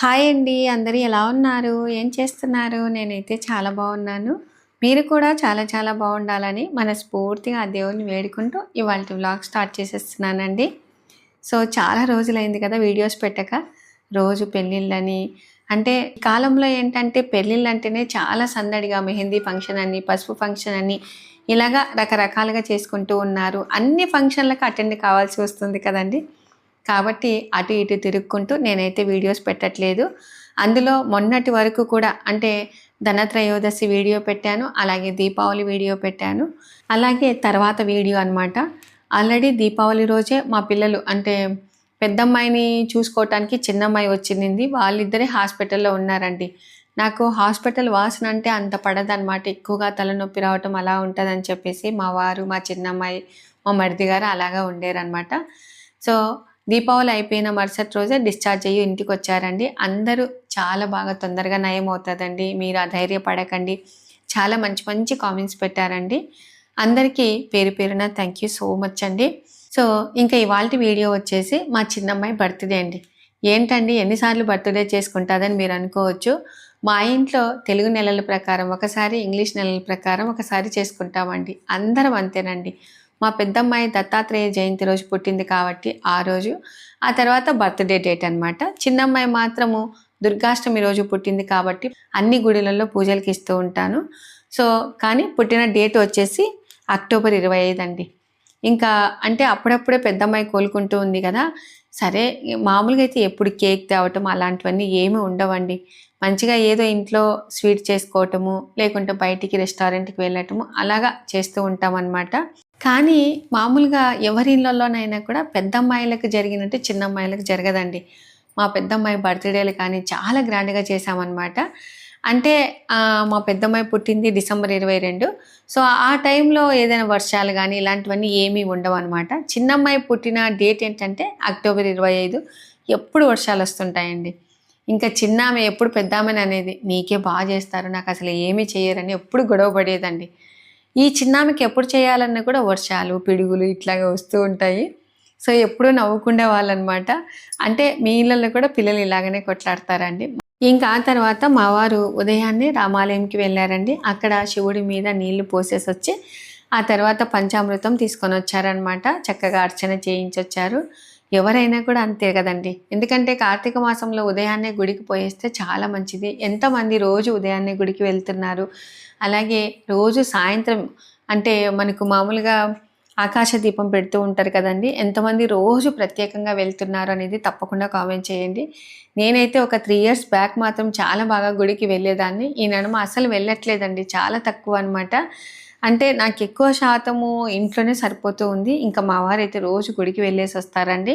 Hi అండి అందరూ ఎలా ఉన్నారు? ఏం చేస్తున్నారు? నేనైతే చాలా బాగున్నాను. మీరు కూడా చాలా చాలా బాగుండాలని మనస్ఫూర్తిగా ఆ దేవుని వేడుకుంటూ ఇవాళ వ్లాగ్ స్టార్ట్ చేసేస్తున్నానండి. సో చాలా రోజులైంది కదా వీడియోస్ పెట్టక. రోజు పెళ్ళిళ్ళని అంటే కాలంలో ఏంటంటే పెళ్ళిళ్ళు అంటేనే చాలా సందడిగా మెహందీ ఫంక్షన్ అని పసుపు ఫంక్షన్ అని ఇలాగా రకరకాలుగా చేసుకుంటూ ఉన్నారు. అన్ని ఫంక్షన్లకు అటెండ్ కావాల్సి వస్తుంది కదండి. కాబట్టి అటు ఇటు తిరుక్కుంటూ నేనైతే వీడియోస్ పెట్టట్లేదు. అందులో మొన్నటి వరకు కూడా అంటే ధనత్రయోదశి వీడియో పెట్టాను అలాగే దీపావళి వీడియో పెట్టాను అలాగే తర్వాత వీడియో అనమాట ఆల్రెడీ దీపావళి రోజే మా పిల్లలు అంటే పెద్దమ్మాయిని చూసుకోవటానికి చిన్నమ్మాయి వచ్చింది. వాళ్ళిద్దరే హాస్పిటల్లో ఉన్నారండి. నాకు హాస్పిటల్ వాసన అంటే అంత పడదనమాట ఎక్కువగా తలనొప్పి రావటం అలా ఉంటుందని చెప్పేసి మా వారు మా చిన్నమ్మాయి మా మరిది గారు అలాగా ఉండేరనమాట సో దీపావళి అయిపోయిన మరుసటి రోజే డిశ్చార్జ్ అయ్యి ఇంటికి వచ్చారండి అందరూ చాలా బాగా తొందరగా నయం అవుతుందండి మీరు అధైర్యపడకండి. చాలా మంచి మంచి కామెంట్స్ పెట్టారండి. అందరికీ పేరు పేరున థ్యాంక్ యూ సో మచ్ అండి. సో ఇంకా ఇవాళ వీడియో వచ్చేసి మా చిన్నమ్మాయి బర్త్డే అండి. ఏంటండి? ఎన్నిసార్లు బర్త్డే చేసుకుంటుందని మీరు అనుకోవచ్చు. మా ఇంట్లో తెలుగు నెలల ప్రకారం ఒకసారి ఇంగ్లీష్ నెలల ప్రకారం ఒకసారి చేసుకుంటామండి. అందరం అంతేనండి. మా పెద్దమ్మాయి దత్తాత్రేయ జయంతి రోజు పుట్టింది కాబట్టి ఆ రోజు. ఆ తర్వాత బర్త్డే డేట్ అనమాట చిన్నమ్మాయి మాత్రము దుర్గాష్టమి రోజు పుట్టింది కాబట్టి అన్ని గుడిలలో పూజలకి ఇస్తూ ఉంటాను. సో కానీ పుట్టిన డేట్ వచ్చేసి అక్టోబర్ ఇరవై ఐదు అండి. ఇంకా అంటే అప్పుడప్పుడే పెద్దమ్మాయి కోలుకుంటూ ఉంది కదా. సరే మామూలుగా అయితే ఎప్పుడు కేక్ తేవటం అలాంటివన్నీ ఏమీ ఉండవండి. మంచిగా ఏదో ఇంట్లో స్వీట్ చేసుకోవటము లేకుంటే బయటికి రెస్టారెంట్కి వెళ్ళటము అలాగా చేస్తూ ఉంటాం కానీ మామూలుగా ఎవరి ఇళ్ళల్లోనైనా కూడా పెద్ద అమ్మాయిలకు జరిగినట్టు చిన్న అమ్మాయిలకు జరగదండి. మా పెద్దమ్మాయి బర్త్డేలు కానీ చాలా గ్రాండ్గా చేశామన్నమాట. అంటే మా పెద్దమ్మాయి పుట్టింది డిసెంబర్ ఇరవై రెండు. సో ఆ టైంలో ఏదైనా వర్షాలు కానీ ఇలాంటివన్నీ ఏమీ ఉండవు అనమాట చిన్నమ్మాయి పుట్టిన డేట్ ఏంటంటే అక్టోబర్ ఇరవై ఐదు. ఎప్పుడు వర్షాలు వస్తుంటాయండి. ఇంకా చిన్న ఆమె ఎప్పుడు పెద్ద ఆమెను అనేది నీకే బాగా చేస్తారు. నాకు అసలు ఏమీ చేయరని ఎప్పుడు గొడవ పడేదండి. ఈ చిన్నామెకి ఎప్పుడు చేయాలన్నా కూడా వర్షాలు పిడుగులు ఇట్లాగే వస్తూ ఉంటాయి. సో ఎప్పుడూ నవ్వుకుండే వాళ్ళనమాట. అంటే మీ ఇళ్ళల్లో కూడా పిల్లలు ఇలాగనే కొట్లాడతారండి. ఇంకా ఆ తర్వాత మా వారు ఉదయాన్నే రామాలయంకి వెళ్ళారండి. అక్కడ శివుడి మీద నీళ్ళు పోసేసి వచ్చి ఆ తర్వాత పంచామృతం తీసుకొని వచ్చారనమాట. చక్కగా అర్చన చేయించొచ్చారు. ఎవరైనా కూడా అంతే కదండి. ఎందుకంటే కార్తీక మాసంలో ఉదయాన్నే గుడికి పోయేస్తే చాలా మంచిది. ఎంతమంది రోజు ఉదయాన్నే గుడికి వెళ్తున్నారు? అలాగే రోజు సాయంత్రం అంటే మనకు మామూలుగా ఆకాశ దీపం పెడుతూ ఉంటారు కదండి. ఎంతమంది రోజు ప్రత్యేకంగా వెళ్తున్నారు అనేది తప్పకుండా కామెంట్ చేయండి. నేనైతే ఒక త్రీ ఇయర్స్ బ్యాక్ మాత్రం చాలా బాగా గుడికి వెళ్ళేదాన్ని. ఈ నడుమ అసలు వెళ్ళట్లేదండి. చాలా తక్కువ అనమాట అంటే నాకు ఎక్కువ శాతము ఇంట్లోనే సరిపోతూ ఉంది. ఇంకా మా వారు అయితే రోజు గుడికి వెళ్ళేసి వస్తారండి.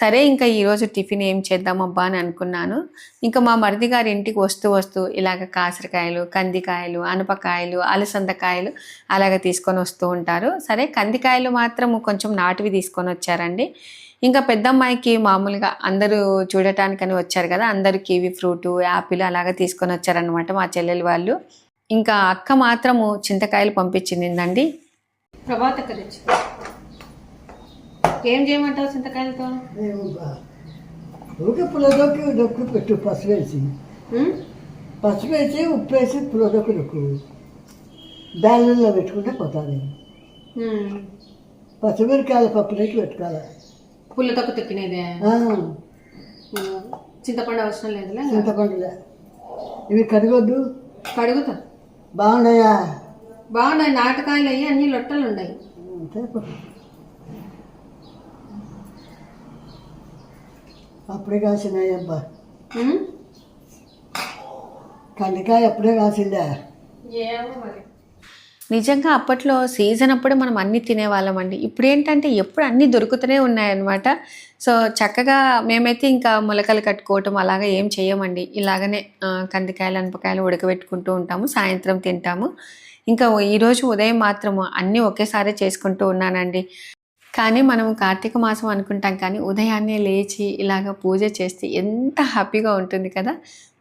సరే ఇంకా ఈరోజు టిఫిన్ ఏం చేద్దామబ్బా అని అనుకున్నాను. ఇంకా మా మరిది గారి ఇంటికి వస్తూ వస్తూ ఇలాగ కాసరకాయలు కందికాయలు అనపకాయలు అలసందకాయలు అలాగ తీసుకొని వస్తూ ఉంటారు. సరే కందికాయలు మాత్రం కొంచెం నాటివి తీసుకొని వచ్చారండి. ఇంకా పెద్దమ్మాయికి మామూలుగా అందరూ చూడటానికని వచ్చారు కదా అందరూ కివి ఫ్రూట్ యాపిల్ అలాగ తీసుకొని వచ్చారనమాట మా చెల్లెలు వాళ్ళు. ఇంకా అక్క మాత్రము చింతకాయలు పంపించిందండి. ప్రభాత తెచ్చు ఏం చేయమంటావు చింతకాయలతో? ఊరికే పులదొక్కి దొక్కు పెట్టు పసుపు వేసి. పసుపు వేసి ఉప్పు వేసి పులదొక్కు దొక్కు బ్యాలెన్లో పెట్టుకుంటే పోతుంది. పచ్చిమిరకాయల పప్పు రేటు పెట్టుకోవాలి? పుల్లతొక్క తిక్కినేదే ఆ, చింతపండు అవసరం లేదులే? చింతపండులే. ఇవి కడగొద్దు. కడుగుతా. బాగున్నాయా? బాగున్నాయి నాటకాయలు అయ్యి అన్ని లొట్టలు ఉన్నాయి. అప్పుడే కాసినాయి అబ్బా? కందికాయ అప్పుడే కాసిందా? నిజంగా అప్పట్లో సీజన్ అప్పుడు మనం అన్ని తినేవాళ్ళం అండి. ఇప్పుడు ఏంటంటే ఎప్పుడు అన్నీ దొరుకుతూనే ఉన్నాయన్నమాట. సో చక్కగా మేమైతే ఇంకా మొలకలు కట్టుకోవటం అలాగా ఏం చేయమండి. ఇలాగనే కందికాయలు అనపకాయలు ఉడకబెట్టుకుంటూ ఉంటాము. సాయంత్రం తింటాము. ఇంకా ఈరోజు ఉదయం మాత్రము అన్నీ ఒకేసారి చేసుకుంటూ ఉన్నానండి. కానీ మనం కార్తీక మాసం అనుకుంటాం కానీ ఉదయాన్నే లేచి ఇలాగ పూజ చేస్తే ఎంత హ్యాపీగా ఉంటుంది కదా.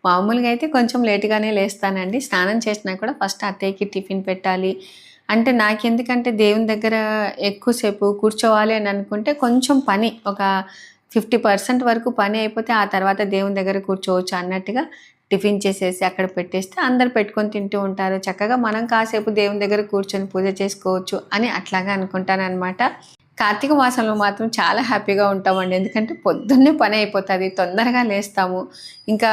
మామూలుగా అయితే కొంచెం లేటుగానే లేస్తానండి. స్నానం చేసినా కూడా ఫస్ట్ అత్తయ్యకి టిఫిన్ పెట్టాలి. అంటే నాకెందుకంటే దేవుని దగ్గర ఎక్కువసేపు కూర్చోవాలి అని అనుకుంటే కొంచెం పని ఒక ఫిఫ్టీ పర్సెంట్ వరకు పని అయిపోతే ఆ తర్వాత దేవుని దగ్గర కూర్చోవచ్చు అన్నట్టుగా టిఫిన్ చేసేసి అక్కడ పెట్టేస్తే అందరు పెట్టుకొని తింటూ ఉంటారు. చక్కగా మనం కాసేపు దేవుని దగ్గర కూర్చొని పూజ చేసుకోవచ్చు అని అట్లాగా అనుకుంటాను అనమాట కార్తీక మాసంలో మాత్రం చాలా హ్యాపీగా ఉంటామండి. ఎందుకంటే పొద్దున్నే పని అయిపోతుంది తొందరగా లేస్తాము. ఇంకా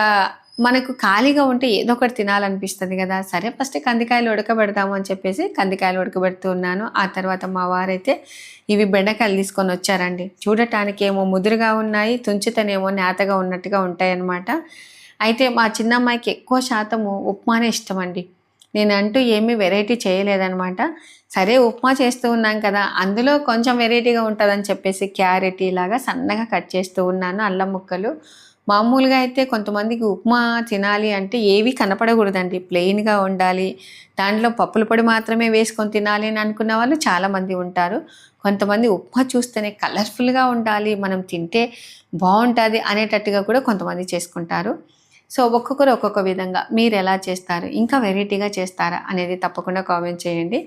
మనకు ఖాళీగా ఉంటే ఏదో ఒకటి తినాలనిపిస్తుంది కదా. సరే ఫస్ట్ కందికాయలు ఉడకబెడతాము అని చెప్పేసి కందికాయలు ఉడకబెడుతూ ఉన్నాను. ఆ తర్వాత మా వారైతే ఇవి బెండకాయలు తీసుకొని వచ్చారండి. చూడటానికి ఏమో ముదురుగా ఉన్నాయి తుంచితనేమో నేతగా ఉన్నట్టుగా ఉంటాయన్నమాట. అయితే మా చిన్నమ్మాయికి ఎక్కువ శాతము ఉప్మానే ఇష్టం అండి నేను అంటూ ఏమీ వెరైటీ చేయలేదనమాట సరే ఉప్మా చేస్తూ ఉన్నాం కదా అందులో కొంచెం వెరైటీగా ఉంటుందని చెప్పేసి క్యారెట్ ఇలాగా సన్నగా కట్ చేస్తూ ఉన్నాను అల్లం ముక్కలు. మామూలుగా అయితే కొంతమందికి ఉప్మా తినాలి అంటే ఏవి కనపడకూడదండి. ప్లెయిన్గా ఉండాలి. దాంట్లో పప్పుల పొడి మాత్రమే వేసుకొని తినాలి అని అనుకున్న వాళ్ళు చాలామంది ఉంటారు. కొంతమంది ఉప్మా చూస్తేనే కలర్ఫుల్గా ఉండాలి మనం తింటే బాగుంటుంది అనేటట్టుగా కూడా కొంతమంది చేసుకుంటారు. సో ఒక్కొక్కరు ఒక్కొక్క విధంగా. మీరు ఎలా చేస్తారు? ఇంకా వెరైటీగా చేస్తారా? అనేది తప్పకుండా కామెంట్ చేయండి.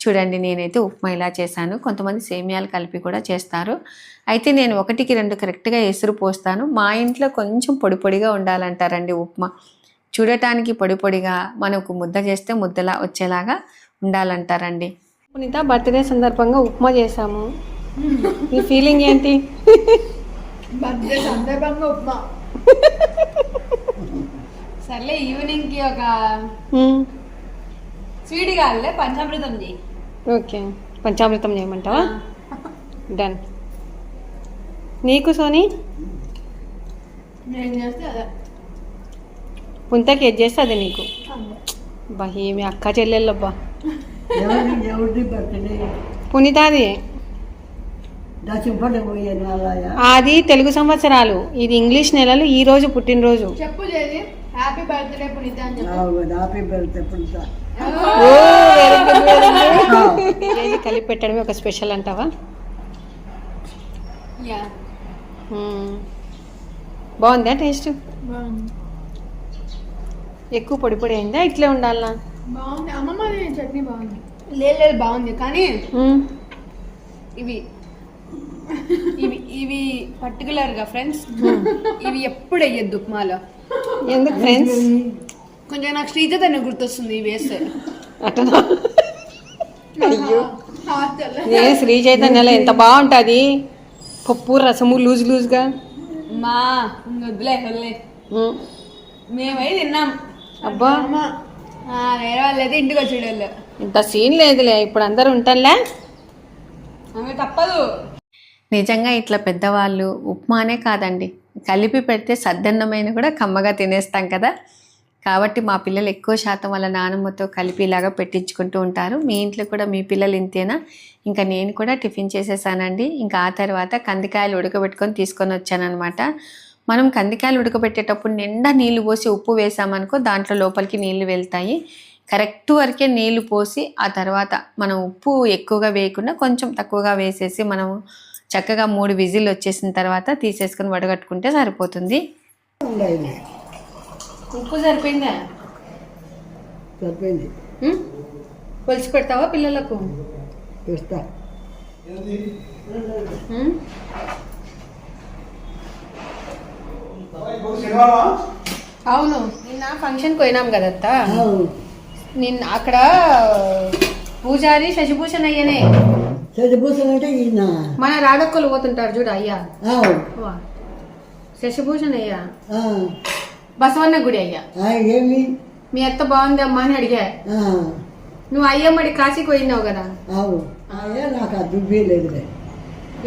చూడండి నేనైతే ఉప్మా ఇలా చేశాను. కొంతమంది సేమియాలు కలిపి కూడా చేస్తారు. అయితే నేను ఒకటికి రెండు కరెక్ట్గా ఎసురు పోస్తాను. మా ఇంట్లో కొంచెం పొడి పొడిగా ఉండాలంటారండి ఉప్మా. చూడటానికి పొడి పొడిగా మనకు ముద్ద చేస్తే ముద్దలా వచ్చేలాగా ఉండాలంటారండి. పునీత బర్త్డే సందర్భంగా ఉప్మా చేసాము మీ ఫీలింగ్ ఏంటి? బర్త్డే సందర్భంగా ఉప్మా. సర్లే ఈవినింగ్కి ఒక. స్వీట్ కాదులే పంచామృతం చేయి. ఓకే. పంచామృతం చేయమంటావా? డన్. నీకు సోని? నేను చేస్తే అదే. పుంతకి ఏది చేస్తే అది నీకు. బా ఏమి అక్క చెల్లెళ్ళబ్బా పునీతాది. అది తెలుగు సంవత్సరాలు. ఇది ఇంగ్లీష్ నెలలు ఈ రోజు పుట్టినరోజు. హ్యాపీ బర్త్డే పునీత అని చెప్పు. అవును హ్యాపీ బర్త్డే కలిపి పెట్టడమే ఒక స్పెషల్ అంటావా. బాగుందా టేస్ట్? ఎక్కువ పొడి పొడి అయిందా? ఇట్లే ఉండాలా బాగుంది. అమ్మమ్మ చట్నీ బాగుంది. లేదు లేదు బాగుంది. కానీ. ఇవి ఇవి ఇవి పర్టికులర్గా ఫ్రెండ్స్ ఇవి ఎప్పుడు వేయద్దు ఉప్మాలో. ఎందుకు ఫ్రెండ్స్ కొంచెం నాకు శ్రీజతనే గుర్తొస్తుంది ఇవి వేస్తే అట్టనా అయ్యో. ఏ శ్రీ చైతన్యలో ఎంత బాగుంటుంది? పప్పు రసము లూజ్ లూజ్గా? మా వద్దులే వదిలే. మ్మ్. తిన్నాం. అబ్బా. వేరే వాళ్ళు అయితే ఇంటికి వచ్చేడు వాళ్ళు ఇంత సీన్ లేదులే ఇప్పుడు అందరు ఉంటానులే. ఆమె తప్పదు. నిజంగా ఇట్లా పెద్దవాళ్ళు ఉప్మానే కాదండి. కలిపి పెడితే సద్దన్నమైన కూడా కమ్మగా తినేస్తాం కదా. కాబట్టి మా పిల్లలు ఎక్కువ శాతం వాళ్ళ నానమ్మతో కలిపి ఇలాగా పెట్టించుకుంటూ ఉంటారు. మీ ఇంట్లో కూడా మీ పిల్లలు ఇంతేనా? ఇంకా నేను కూడా టిఫిన్ చేసేసానండి. ఇంకా ఆ తర్వాత కందికాయలు ఉడకబెట్టుకొని తీసుకొని వచ్చానమాట మనం కందికాయలు ఉడకబెట్టేటప్పుడు నిండా నీళ్ళు పోసి ఉప్పు వేసామనుకో దాంట్లో లోపలికి నీళ్ళు వెళ్తాయి. కరెక్ట్ వరకే నీళ్ళు పోసి ఆ తర్వాత మనం ఉప్పు ఎక్కువగా వేయకుండా కొంచెం తక్కువగా వేసేసి మనం చక్కగా మూడు విజిల్ వచ్చేసిన తర్వాత తీసేసుకొని వడగట్టుకుంటే సరిపోతుంది. ఉప్పు సరిపోయిందా? సరిపోయింది. కొలిసి పెడతావా పిల్లలకు? మ్మ్? అవును నిన్న ఫంక్షన్కి పోయినాం కదత్తా. నిన్న అక్కడ పూజారి శశిభూషణ్ అయ్యనే. చదిపోతానంటే అంటే ఈయన. మన రాధక్కలు పోతుంటారు చూడు అయ్యా. శశిభూషణ్ అయ్యా. బసవన్న గుడి అయ్యా ఏమి? మీ అత్త బాగుంది అమ్మా అని అడిగా. నువ్వు అయ్యమ్మడి కాశీకి పోయినావు కదా. అవును. అయ్యా నాకు దుబ్బి లేదులే.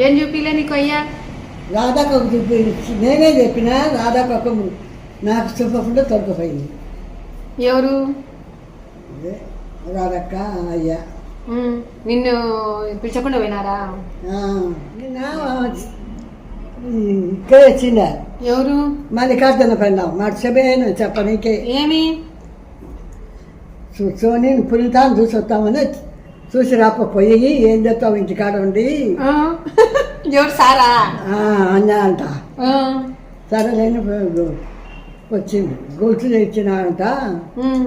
ఏం చూపిలే నీకు అయ్యా? రాధాకు ఒక దుబ్బి నేనే చెప్పిన రాధాకు ఒక నాకు చెప్పకుండా తొలగిపోయింది. ఎవరు? అదే రాధక్క అయ్యా. నిన్ను పిలిచకుండా పోయినారా? నిన్న ఇక్కడ వచ్చిందా ఎవరు మల్లికార్జున పెళ్ళాం మాట చెప్పేను చెప్పనీకే ఏమి చూసుకొని పునీతాన్ని చూసి వస్తామని చూసి రాకపోయి ఏం చెప్తావు ఇంటికాడ ఉండి ఆ? ఎవరు సారా ఆ, అన్నా అంట ఆ, సరేలేని వచ్చింది గొలుసు ఇచ్చినాడంట ఉమ్.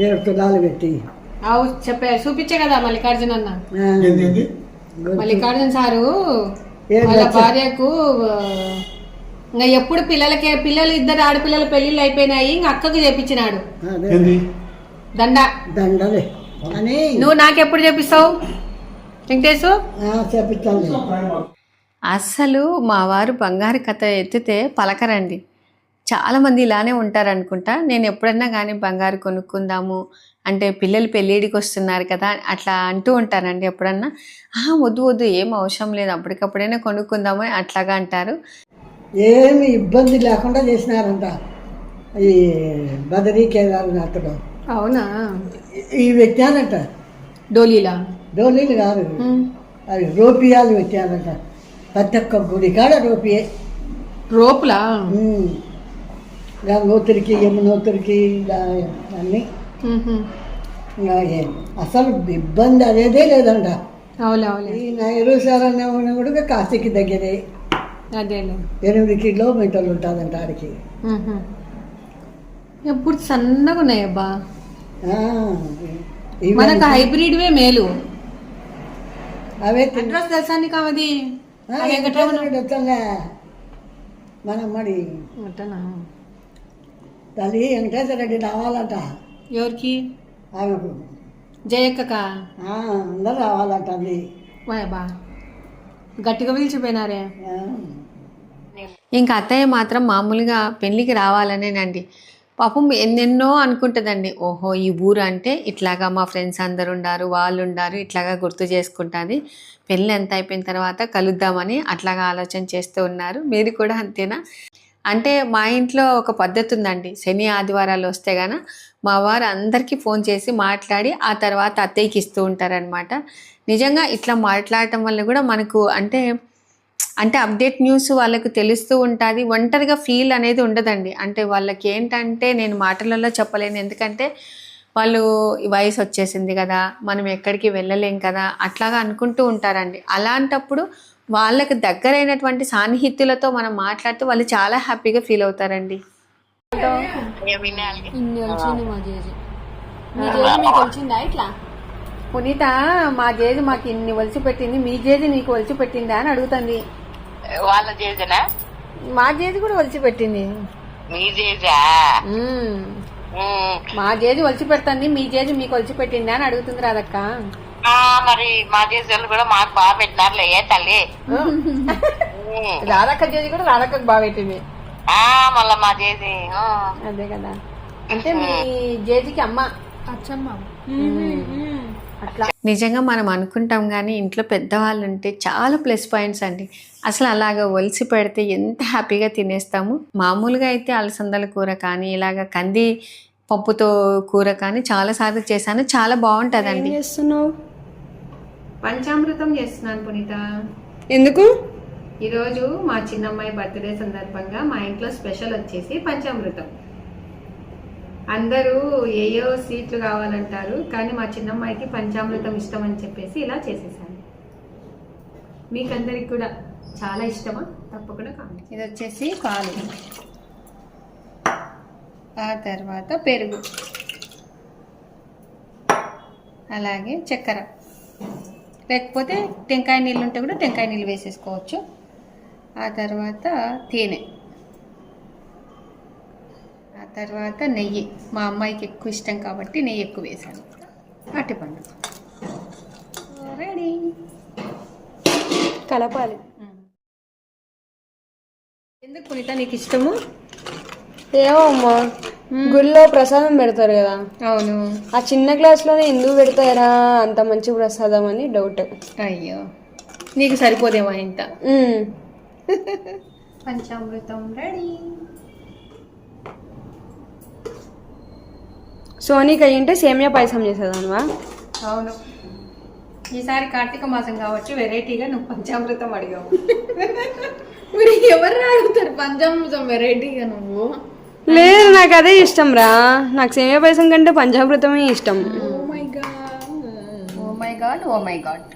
ఏడు తులాలు పెట్టి చెప్పా చూపించే కదా మల్లికార్జున అన్న. మల్లికార్జున సారు వాళ్ళ భార్యకు ఇంకా ఎప్పుడు పిల్లలకి పిల్లలు ఇద్దరు ఆడపిల్లల పెళ్ళిళ్ళు అయిపోయినాయి ఇంకా అక్కకు చేపించినాడు. దండ. దండలే. అని నువ్వు నాకెప్పుడు చేపిస్తావు? వెంకటేశు? అస్సలు మా వారు బంగారు కథ ఎత్తితే పలకరండి. చాలామంది ఇలానే ఉంటారు అనుకుంటా నేను ఎప్పుడన్నా కానీ బంగారు కొనుక్కుందాము అంటే పిల్లలు పెళ్ళిడికి వస్తున్నారు కదా అట్లా అంటూ ఉంటారండి ఎప్పుడన్నా. "ఆ, వద్దు వద్దు ఏం అవసరం లేదు. అప్పటికప్పుడైనా కొనుక్కుందాము అని అట్లాగా అంటారు. ఏమి ఇబ్బంది లేకుండా చేసినారంట ఈ బదరీ కేదార్నాథ్లో అవునా? ఈ పెట్టారంట డోలీలా? డోలీలు కాదు. అవి రోపియాలు పెట్టారంట ప్రతి ఒక్క గుడి కాడ రోపియే. రోపులా. గంగోత్రికి యమునోత్రికి అన్నీ. అసలు ఇబ్బంది అనేదే లేదంట. ఈ నైరు సార్ అనే కూడా కాశీకి దగ్గరే. ఎనిమిది కిలోమీటర్లు ఉంటుందంట ఆడికి. ఎప్పుడు సన్నగా ఉన్నాయి అబ్బా. ఆ, ఇవి మనకు హైబ్రిడ్వే మేలు. అవే అడ్రస్ తెలుసా నీకు అవది వెంకటరమణ. మన అట్టనా తల్లి వెంకటేశ్వర రెడ్డి రావాలంట. ఎవరికి? ఆమెకు. జయక్కకా? ఆ, అందరూ రావాలంట అది. వాయబా గట్టిగా పిలిచిపోయినారే. ఇంకా అత్తయ్య మాత్రం మామూలుగా పెళ్ళికి రావాలనేనండి పాపం ఎన్నెన్నో అనుకుంటుందండి. ఓహో ఈ ఊరు అంటే ఇట్లాగా మా ఫ్రెండ్స్ అందరు ఉండారు వాళ్ళు ఉండారు ఇట్లాగా గుర్తు చేసుకుంటుంది. పెళ్ళి ఎంత అయిపోయిన తర్వాత కలుద్దామని అట్లాగా ఆలోచన చేస్తూ ఉన్నారు. మీరు కూడా అంతేనా? అంటే మా ఇంట్లో ఒక పద్ధతి ఉందండి శని ఆదివారాలు వస్తే గాన మా వారు అందరికీ ఫోన్ చేసి మాట్లాడి ఆ తర్వాత అత్తయ్యకి ఇస్తూ ఉంటారనమాట నిజంగా ఇట్లా మాట్లాడటం వల్ల కూడా మనకు అంటే అంటే అప్డేట్ న్యూస్ వాళ్ళకు తెలుస్తూ ఉంటుంది. ఒంటరిగా ఫీల్ అనేది ఉండదండి. అంటే వాళ్ళకి ఏంటంటే నేను మాటలలో చెప్పలేను. ఎందుకంటే వాళ్ళు వయసు వచ్చేసింది కదా మనం ఎక్కడికి వెళ్ళలేం కదా అట్లాగా అనుకుంటూ ఉంటారండి. అలాంటప్పుడు వాళ్ళకి దగ్గరైనటువంటి సాన్నిహిత్యులతో మనం మాట్లాడితే వాళ్ళు చాలా హ్యాపీగా ఫీల్ అవుతారండి. జేజీ జేజీ పునీత మా జేజి మాకు ఇన్ని ఒలిచి పెట్టింది మీ జేజి నీకు ఒలిచి పెట్టిందా అని అడుగుతుంది. వాళ్ళ మా జేజి కూడా ఒలిచి పెట్టింది మీ మ్మ్. మా జేజి ఒలిచి పెడుతుంది మీ జేజి మీకు ఒలిచి పెట్టిందా అని అడుగుతుంది రాదక్క మరి మా చేజలు కూడా మాకు బాగా పెట్టినారులే ఏ తల్లి. రాధక్క జేజి కూడా రాధక్కకు బాగా పెట్టింది. ఆ మళ్ళా మా చేసి అదే కదా. అంటే మీ జేజికి అమ్మ. అచ్చమ్మ అట్లా. నిజంగా మనం అనుకుంటాం కానీ ఇంట్లో పెద్దవాళ్ళు ఉంటే చాలా ప్లస్ పాయింట్స్ అండి. అసలు అలాగ ఒలిసి పెడితే ఎంత హ్యాపీగా తినేస్తాము? మామూలుగా అయితే అలసందల కూర కానీ ఇలాగ కంది పప్పుతో కూర కానీ చాలా సార్లు చేశాను. చాలా బాగుంటుందండి. చేస్తున్నావు? పంచామృతం చేస్తున్నాను పునీత. ఎందుకు? ఈరోజు మా చిన్నమ్మాయి బర్త్డే సందర్భంగా మా ఇంట్లో స్పెషల్ వచ్చేసి పంచామృతం. అందరూ ఏయో సీట్లు కావాలంటారు కానీ మా చిన్నమ్మాయికి పంచామృతం ఇష్టం అని చెప్పేసి ఇలా చేసేసాను. మీకందరికి కూడా చాలా ఇష్టమా? తప్పకుండా కామెంట్ ఇది వచ్చేసి పాలు. ఆ తర్వాత పెరుగు. అలాగే చక్కెర. లేకపోతే టెంకాయ నీళ్ళు ఉంటే కూడా టెంకాయ నీళ్ళు వేసేసుకోవచ్చు. ఆ తర్వాత తేనె. ఆ తర్వాత నెయ్యి. మా అమ్మాయికి ఎక్కువ ఇష్టం కాబట్టి నెయ్యి ఎక్కువ వేసాను అట్టిపండు రెడీ కలపాలి. ఎందుకు పునీత నీకు ఇష్టము? ఏమో అమ్మా. గుడిలో ప్రసాదం పెడతారు కదా. అవును. ఆ చిన్న గ్లాస్లోనే ఎందుకు పెడతారా అంత మంచి ప్రసాదం అని డౌట్. అయ్యో. నీకు సరిపోదేమో ఇంత. పంచామృతం రెడీ. సోనీకి అయ్యింటే సేమియా పాయసం చేసేదానివా? అవును. ఈసారి కార్తీక మాసం కాబట్టి వెరైటీగా నువ్వు పంచామృతం అడిగావు. మరి ఎవరు అడుగుతారు పంచామృతం వెరైటీగా నువ్వు? లేదు నాకు అదే ఇష్టం రా. నాకు సేమియా పాయసం కంటే పంచామృతమే ఇష్టం. ఓ my god oh my god oh my god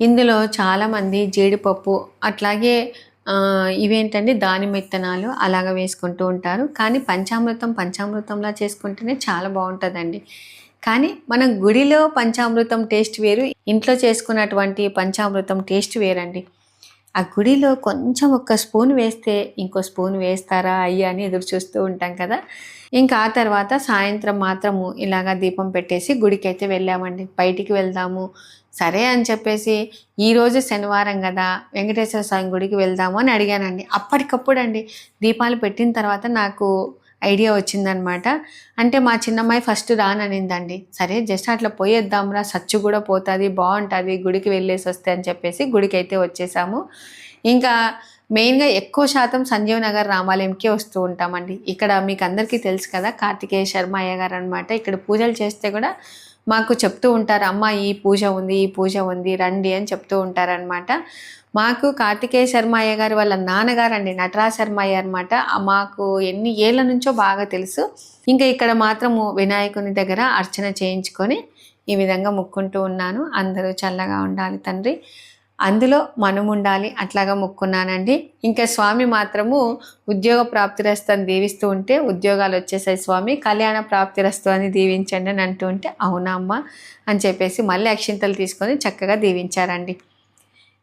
ఇందులో చాలామంది జీడిపప్పు అట్లాగే ఆ, ఇవేంటంటే దానిమ్మ విత్తనాలు అలాగ వేసుకుంటూ ఉంటారు. కానీ పంచామృతం పంచామృతంలా చేసుకుంటేనే చాలా బాగుంటుందండి. కానీ మనం గుడిలో పంచామృతం టేస్ట్ వేరు ఇంట్లో చేసుకున్నటువంటి పంచామృతం టేస్ట్ వేరండి. ఆ గుడిలో కొంచెం ఒక్క స్పూన్ వేస్తే ఇంకో స్పూన్ వేస్తారా అయ్యా అని ఎదురు చూస్తూ ఉంటాం కదా. ఇంకా ఆ తర్వాత సాయంత్రం మాత్రము ఇలాగా దీపం పెట్టేసి గుడికి అయితే వెళ్ళామండి. బయటికి వెళ్దాము. సరే అని చెప్పేసి ఈరోజు శనివారం కదా వెంకటేశ్వర స్వామి గుడికి వెళ్దాము అని అడిగానండి. అప్పటికప్పుడు అండి దీపాలు పెట్టిన తర్వాత నాకు ఐడియా వచ్చిందనమాట. అంటే మా చిన్నమ్మాయి ఫస్ట్ రాననిందండి. సరే జస్ట్ అట్లా పోయేద్దాంరా సచ్చు కూడా పోతుంది బాగుంటుంది గుడికి వెళ్ళేసి వస్తే అని చెప్పేసి గుడికి అయితే వచ్చేసాము. ఇంకా మెయిన్గా ఎక్కువ శాతం సంజీవ్ నగర్ రామాలయంకే వస్తూ ఉంటామండి. ఇక్కడ మీకు అందరికీ తెలుసు కదా కార్తికేయ శర్మ అయ్య గారు అనమాట ఇక్కడ పూజలు చేస్తే కూడా మాకు చెప్తూ ఉంటారు అమ్మ ఈ పూజ ఉంది ఈ పూజ ఉంది రండి అని చెప్తూ ఉంటారనమాట మాకు కార్తికేయ శర్మ అయ్య గారు వాళ్ళ నాన్నగారు అండి నటరాజ్ శర్మ అయ్య అనమాట మాకు ఎన్ని ఏళ్ళ నుంచో బాగా తెలుసు. ఇంకా ఇక్కడ మాత్రము వినాయకుని దగ్గర అర్చన చేయించుకొని ఈ విధంగా ముక్కుంటూ ఉన్నాను. అందరూ చల్లగా ఉండాలి తండ్రి. అందులో మనం ఉండాలి అట్లాగా మొక్కున్నానండి. ఇంకా స్వామి మాత్రము ఉద్యోగ ప్రాప్తిరస్తు దీవిస్తూ ఉంటే ఉద్యోగాలు వచ్చేసాయి స్వామి కళ్యాణ ప్రాప్తిరస్తు అని దీవించండి అని అంటూ ఉంటే అవునా అమ్మ? అని చెప్పేసి మళ్ళీ అక్షింతలు తీసుకొని చక్కగా దీవించారండి.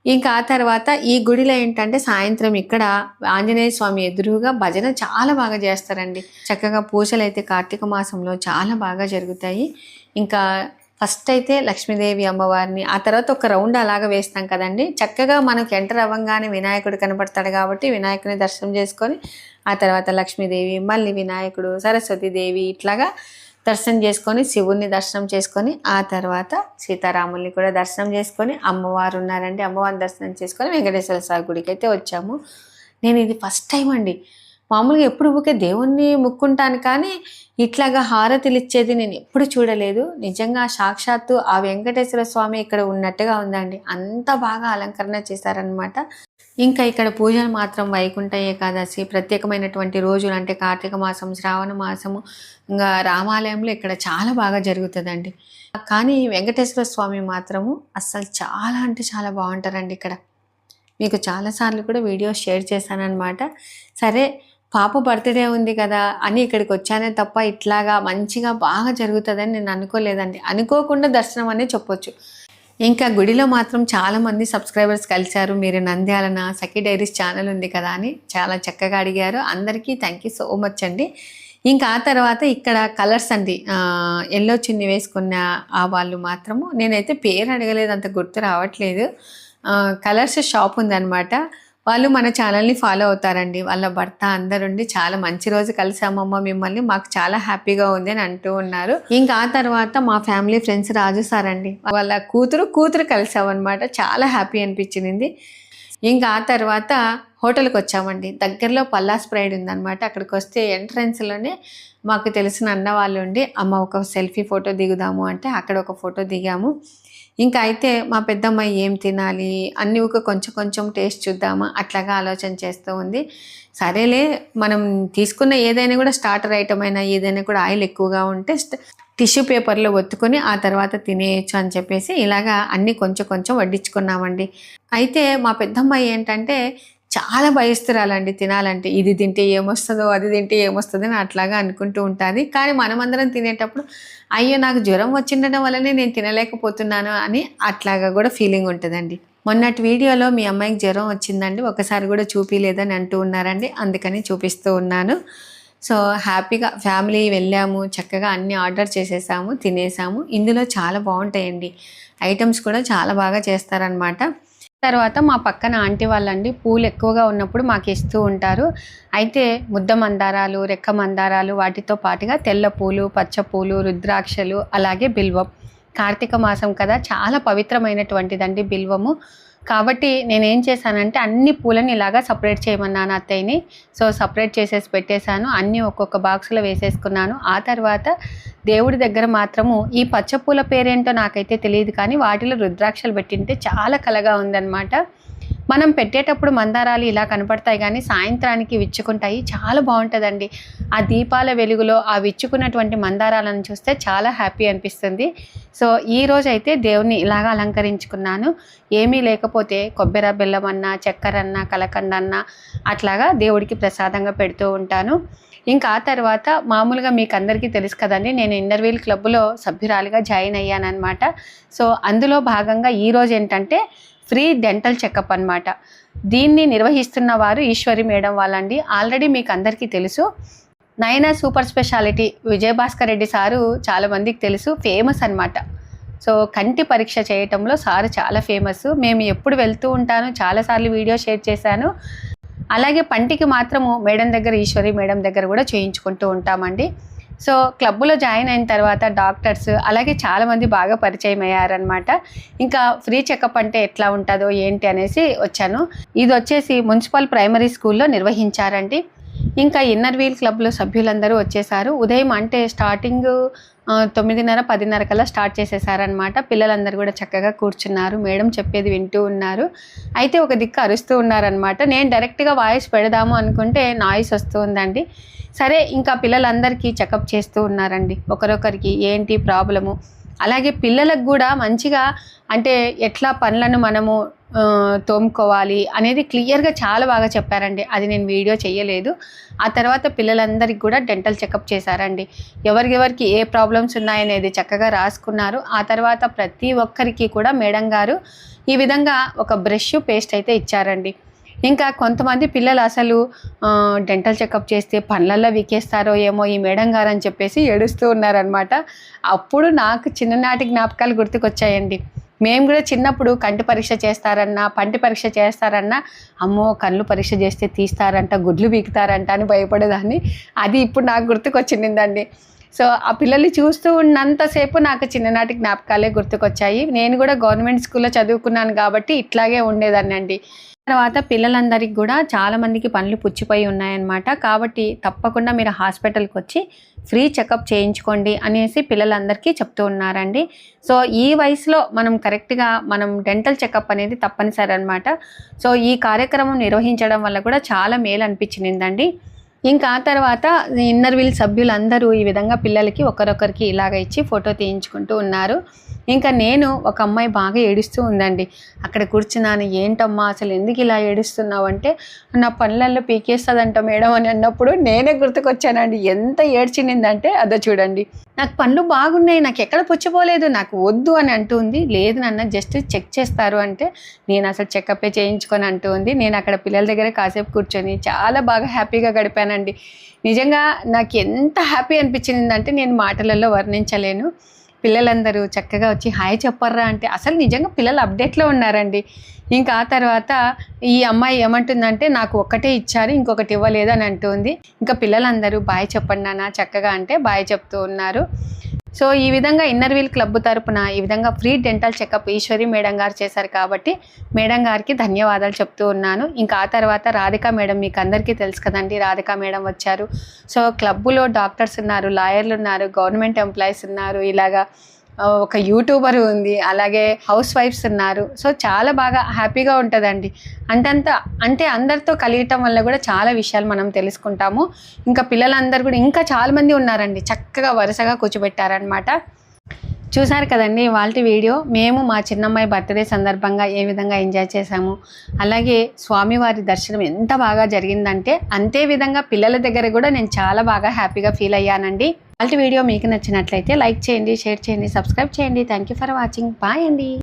ఇంకా ఆ తర్వాత ఈ గుడిలో ఏంటంటే సాయంత్రం ఇక్కడ ఆంజనేయ స్వామి ఎదురుగా భజన చాలా బాగా చేస్తారండి. చక్కగా పూజలు అయితే కార్తీక మాసంలో చాలా బాగా జరుగుతాయి. ఇంకా ఫస్ట్ అయితే లక్ష్మీదేవి అమ్మవారిని ఆ తర్వాత ఒక రౌండ్ అలాగా వేస్తాం కదండి. చక్కగా మనకు ఎంటర్ అవ్వగానే వినాయకుడు కనపడతాడు కాబట్టి వినాయకుని దర్శనం చేసుకొని ఆ తర్వాత లక్ష్మీదేవి మళ్ళీ వినాయకుడు సరస్వతీదేవి ఇట్లాగా దర్శనం చేసుకొని శివుణ్ణి దర్శనం చేసుకొని ఆ తర్వాత సీతారాముల్ని కూడా దర్శనం చేసుకొని అమ్మవారు ఉన్నారండి. అమ్మవారిని దర్శనం చేసుకొని వెంకటేశ్వర స్వామి గుడికి అయితే వచ్చాము. నేను ఇది ఫస్ట్ టైం అండి. మామూలుగా ఎప్పుడు ఊకే దేవుణ్ణి ముక్కుంటాను కానీ ఇట్లాగా హారతులు ఇచ్చేది నేను ఎప్పుడు చూడలేదు. నిజంగా సాక్షాత్తు ఆ వెంకటేశ్వర స్వామి ఇక్కడ ఉన్నట్టుగా ఉందండి. అంత బాగా అలంకరణ చేశారనమాట ఇంకా ఇక్కడ పూజలు మాత్రం వైకుంఠ ఏకాదశి ప్రత్యేకమైనటువంటి రోజులు అంటే కార్తీక మాసం శ్రావణ మాసము ఇంకా రామాలయంలో ఇక్కడ చాలా బాగా జరుగుతుందండి. కానీ వెంకటేశ్వర స్వామి మాత్రము అస్సలు చాలా అంటే చాలా బాగుంటారండి ఇక్కడ. మీకు చాలాసార్లు కూడా వీడియో షేర్ చేశానన్నమాట. సరే పాప బర్త్డే ఉంది కదా అని ఇక్కడికి వచ్చానే తప్ప ఇట్లాగా మంచిగా బాగా జరుగుతుందని నేను అనుకోలేదండి. అనుకోకుండా దర్శనం అనే చెప్పొచ్చు. ఇంకా గుడిలో మాత్రం చాలామంది సబ్స్క్రైబర్స్ కలిశారు. మీరు నంద్యాలన సఖీ డైరీస్ ఛానల్ ఉంది కదా అని చాలా చక్కగా అడిగారు. అందరికీ థ్యాంక్ యూ సో మచ్ అండి. ఇంకా ఆ తర్వాత ఇక్కడ కలర్స్ అండి. ఎల్లో చిన్ని వేసుకున్న ఆ వాళ్ళు మాత్రము. నేనైతే పేరు అడగలేదు అంత గుర్తు రావట్లేదు. కలర్స్ షాప్ ఉందన్నమాట. వాళ్ళు మన ఛానల్ని ఫాలో అవుతారండి. వాళ్ళ భర్త అందరుండి చాలా మంచి రోజు కలిసామమ్మ మిమ్మల్ని. మాకు చాలా హ్యాపీగా ఉంది అని అంటూ ఉన్నారు. ఇంకా ఆ తర్వాత మా ఫ్యామిలీ ఫ్రెండ్స్ రాజు సార్ అండి వాళ్ళ కూతురు కూతురు కలిసామన్నమాట. చాలా హ్యాపీ అనిపించింది. ఇంకా ఆ తర్వాత హోటల్కి వచ్చామండి. దగ్గరలో పల్లాస్ ప్రైడ్ ఉందన్నమాట. అక్కడికి వస్తే ఎంట్రన్స్లోనే మాకు తెలిసిన అన్న వాళ్ళు ఉండి అమ్మ ఒక సెల్ఫీ ఫోటో దిగుదాము అంటే అక్కడ ఒక ఫోటో దిగాము. ఇంకా అయితే మా పెద్దమ్మాయి ఏం తినాలి? అన్ని ఒక కొంచెం కొంచెం టేస్ట్ చూద్దామా? అట్లాగా ఆలోచన చేస్తూ ఉంది. సరేలే మనం తీసుకున్న ఏదైనా కూడా స్టార్టర్ ఐటమ్ అయినా ఏదైనా కూడా ఆయిల్ ఎక్కువగా ఉంటే టిష్యూ పేపర్లో ఒత్తుకొని ఆ తర్వాత తినేయచ్చు అని చెప్పేసి ఇలాగా అన్నీ కొంచెం కొంచెం వడ్డించుకున్నామండి. అయితే మా పెద్దమ్మాయి ఏంటంటే చాలా భయస్తురాలండి తినాలంటే. ఇది తింటే ఏమొస్తుందో అది తింటే ఏమొస్తుందో అని అట్లాగా అనుకుంటూ ఉంటుంది. కానీ మనమందరం తినేటప్పుడు అయ్యో నాకు జ్వరం వచ్చిండడం వల్లనే నేను తినలేకపోతున్నాను అని అట్లాగా కూడా ఫీలింగ్ ఉంటుందండి. మొన్నటి వీడియోలో మీ అమ్మాయికి జ్వరం వచ్చిందండి. ఒకసారి కూడా చూపించలేదని అంటూ ఉన్నారండి. అందుకని చూపిస్తూ ఉన్నాను. సో హ్యాపీగా ఫ్యామిలీ వెళ్ళాము. చక్కగా అన్ని ఆర్డర్ చేసేసాము తినేసాము. ఇందులో చాలా బాగుంటాయండి. ఐటమ్స్ కూడా చాలా బాగా చేస్తారనమాట తర్వాత మా పక్కన ఆంటీ వాళ్ళండి పూలు ఎక్కువగా ఉన్నప్పుడు మాకు ఇస్తూ ఉంటారు. అయితే ముద్ద మందారాలు రెక్క మందారాలు వాటితో పాటుగా తెల్ల పూలు పచ్చ పూలు రుద్రాక్షలు అలాగే బిల్వం. కార్తీక మాసం కదా చాలా పవిత్రమైనటువంటిదండి బిల్వము. కాబట్టి నేనేం చేశానంటే అన్ని పూలని ఇలాగా సపరేట్ చేయమన్నాను అత్తయ్యని. సో సపరేట్ చేసేసి పెట్టేశాను. అన్నీ ఒక్కొక్క బాక్స్లో వేసేసుకున్నాను. ఆ తర్వాత దేవుడి దగ్గర మాత్రము ఈ పచ్చ పూల పేరేంటో నాకైతే తెలియదు కానీ వాటిలో రుద్రాక్షలు పెట్టింటే చాలా కలగా ఉందన్నమాట. మనం పెట్టేటప్పుడు మందారాలు ఇలా కనపడతాయి కానీ సాయంత్రానికి విచ్చుకుంటాయి. చాలా బాగుంటుందండి. ఆ దీపాల వెలుగులో ఆ విచ్చుకున్నటువంటి మందారాలను చూస్తే చాలా హ్యాపీ అనిపిస్తుంది. సో ఈ రోజైతే అయితే దేవుణ్ణి ఇలాగ అలంకరించుకున్నాను. ఏమీ లేకపోతే కొబ్బరి బెల్లం అన్నా చక్కెర అన్న కలకండ అన్న అట్లాగా దేవుడికి ప్రసాదంగా పెడుతూ ఉంటాను. ఇంకా ఆ తర్వాత మామూలుగా మీకు అందరికీ తెలుసు కదండి నేను ఇంటర్వీల్ క్లబ్లో సభ్యురాలిగా జాయిన్ అయ్యానన్నమాట. సో అందులో భాగంగా ఈరోజు ఏంటంటే ఫ్రీ డెంటల్ చెకప్ అన్నమాట. దీన్ని నిర్వహిస్తున్న వారు ఈశ్వరి మేడం వాళ్ళండి. ఆల్రెడీ మీకు అందరికీ తెలుసు. Nayana super speciality Vijayabhaskar Reddy sir చాలా మందికి తెలుసు. ఫేమస్ అన్నమాట. సో కంటి పరీక్ష చేయటంలో సారు చాలా ఫేమస్. మేము ఎప్పుడు వెళ్తూ ఉంటాను. చాలాసార్లు వీడియో షేర్ చేశాను. అలాగే పంటికి మాత్రము మేడం దగ్గర ఈశ్వరి మేడం దగ్గర కూడా చేయించుకుంటూ ఉంటామండి. సో క్లబ్లో జాయిన్ అయిన తర్వాత డాక్టర్స్ అలాగే చాలామంది బాగా పరిచయం అయ్యారనమాట ఇంకా ఫ్రీ చెకప్ అంటే ఎట్లా ఉంటుందో ఏంటి అనేసి వచ్చాను. ఇది వచ్చేసి మున్సిపల్ ప్రైమరీ స్కూల్లో నిర్వహించారండి. ఇంకా ఇన్నర్ వీల్ క్లబ్లో సభ్యులందరూ వచ్చేసారు. ఉదయం అంటే స్టార్టింగ్ తొమ్మిదిన్నర పదిన్నర కల్లా స్టార్ట్ చేసేసారనమాట పిల్లలందరూ కూడా చక్కగా కూర్చున్నారు. మేడం చెప్పేది వింటూ ఉన్నారు. అయితే ఒక దిక్కు అరుస్తూ ఉన్నారనమాట నేను డైరెక్ట్గా వాయిస్ పెడదాము అనుకుంటే నాయిస్ వస్తూ ఉందండి. సరే ఇంకా పిల్లలందరికీ చెకప్ చేస్తూ ఉన్నారండి. ఒకరొకరికి ఏంటి ప్రాబ్లము? అలాగే పిల్లలకు కూడా మంచిగా అంటే ఎట్లా పనులను మనము తోముకోవాలి అనేది క్లియర్గా చాలా బాగా చెప్పారండి. అది నేను వీడియో చేయలేదు. ఆ తర్వాత పిల్లలందరికీ కూడా డెంటల్ చెకప్ చేశారండి. ఎవరికెవరికి ఏ ప్రాబ్లమ్స్ ఉన్నాయనేది చక్కగా రాసుకున్నారు. ఆ తర్వాత ప్రతి ఒక్కరికి కూడా మేడం గారు ఈ విధంగా ఒక బ్రష్ పేస్ట్ అయితే ఇచ్చారండి. ఇంకా కొంతమంది పిల్లలు అసలు డెంటల్ చెకప్ చేస్తే పనులలో వీకేస్తారో ఏమో ఈ మేడం గారు అని చెప్పేసి ఏడుస్తూ ఉన్నారనమాట అప్పుడు నాకు చిన్ననాటి జ్ఞాపకాలు గుర్తుకొచ్చాయండి. మేము కూడా చిన్నప్పుడు కంటి పరీక్ష చేస్తారన్నా పంటి పరీక్ష చేస్తారన్నా అమ్మో కళ్ళు పరీక్ష చేస్తే తీస్తారంట గుడ్లు బీకుతారంట అని భయపడేదాన్ని. అది ఇప్పుడు నాకు గుర్తుకొచ్చిందండి. సో ఆ పిల్లల్ని చూస్తూ ఉన్నంతసేపు నాకు చిన్ననాటి జ్ఞాపకాలే గుర్తుకొచ్చాయి. నేను కూడా గవర్నమెంట్ స్కూల్లో చదువుకున్నాను కాబట్టి ఇట్లాగే ఉండేదాన్ని అండి తర్వాత పిల్లలందరికీ కూడా చాలామందికి పనులు పుచ్చిపోయి ఉన్నాయన్నమాట. కాబట్టి తప్పకుండా మీరు హాస్పిటల్కి వచ్చి ఫ్రీ చెకప్ చేయించుకోండి అనేసి పిల్లలందరికీ చెప్తూ ఉన్నారండి. సో ఈ వయసులో మనం కరెక్ట్గా మనం డెంటల్ చెకప్ అనేది తప్పనిసరి అనమాట సో ఈ కార్యక్రమం నిర్వహించడం వల్ల కూడా చాలా మేలు అనిపించిందండి. ఇంకా ఆ తర్వాత ఇన్నర్ వీల్ సభ్యులందరూ ఈ విధంగా పిల్లలకి ఒకరొకరికి ఇలాగ ఇచ్చి ఫోటో తీయించుకుంటూ ఉన్నారు. ఇంకా నేను ఒక అమ్మాయి బాగా ఏడుస్తూ ఉందండి. అక్కడ కూర్చున్నాను ఏంటమ్మా అసలు ఎందుకు ఇలా ఏడుస్తున్నావు? అంటే నా పనులలో పీకేస్తుందంట మేడం అని అన్నప్పుడు నేనే గుర్తుకొచ్చానండి. ఎంత ఏడ్చినిందంటే అదో చూడండి. నాకు పనులు బాగున్నాయి నాకు ఎక్కడ పుచ్చిపోలేదు నాకు వద్దు అని అంటుంది. లేదు నాన్న జస్ట్ చెక్ చేస్తారు అంటే నేను అసలు చెకప్ చేయించుకొని అంటూ ఉంది నేను అక్కడ పిల్లల దగ్గర కాసేపు కూర్చొని చాలా బాగా హ్యాపీగా గడిపాను. చెప్తానండి నిజంగా నాకు ఎంత హ్యాపీ అనిపించిందంటే నేను మాటలలో వర్ణించలేను. పిల్లలందరూ చక్కగా వచ్చి హాయ్ చెప్పర్రా అంటే అసలు నిజంగా పిల్లలు అప్డేట్లో ఉన్నారండి. ఇంకా ఆ తర్వాత ఈ అమ్మాయి ఏమంటుందంటే నాకు ఒక్కటే ఇచ్చారు ఇంకొకటి ఇవ్వలేదు అని అంటుంది. ఇంకా పిల్లలందరూ బాయ్ చెప్పండి నాన్న చక్కగా అంటే బాయ్ చెప్తూ ఉన్నారు. సో ఈ విధంగా ఇన్నర్ వీల్ క్లబ్ తరపున ఈ విధంగా free dental checkup Eshwari madam గారు చేశారు కాబట్టి మేడం గారికి ధన్యవాదాలు చెప్తూ ఉన్నాను. ఇంకా ఆ తర్వాత రాధిక మేడం మీకు అందరికీ తెలుసు కదండి రాధిక మేడం వచ్చారు. సో క్లబ్బులో డాక్టర్స్ ఉన్నారు లాయర్లు ఉన్నారు గవర్నమెంట్ ఎంప్లాయీస్ ఉన్నారు ఇలాగా ఒక యూట్యూబర్ ఉంది అలాగే హౌస్ వైఫ్స్ ఉన్నారు. సో చాలా బాగా హ్యాపీగా ఉంటుందండి. అంతంత అంటే అందరితో కలియటం వల్ల కూడా చాలా విషయాలు మనం తెలుసుకుంటాము. ఇంకా పిల్లలందరూ కూడా ఇంకా చాలామంది ఉన్నారండి చక్కగా వరుసగా కూర్చోబెట్టారనమాట చూసారు కదండి వాళ్ళ వీడియో. మేము మా చిన్నమ్మాయి బర్త్డే సందర్భంగా ఏ విధంగా ఎంజాయ్ చేశాము? అలాగే స్వామివారి దర్శనం ఎంత బాగా జరిగిందంటే అంతే విధంగా పిల్లల దగ్గర కూడా నేను చాలా బాగా హ్యాపీగా ఫీల్ అయ్యానండి. వాళ్ళ వీడియో మీకు నచ్చినట్లయితే లైక్ చేయండి షేర్ చేయండి సబ్స్క్రైబ్ చేయండి. Thank you for watching. Bye అండి.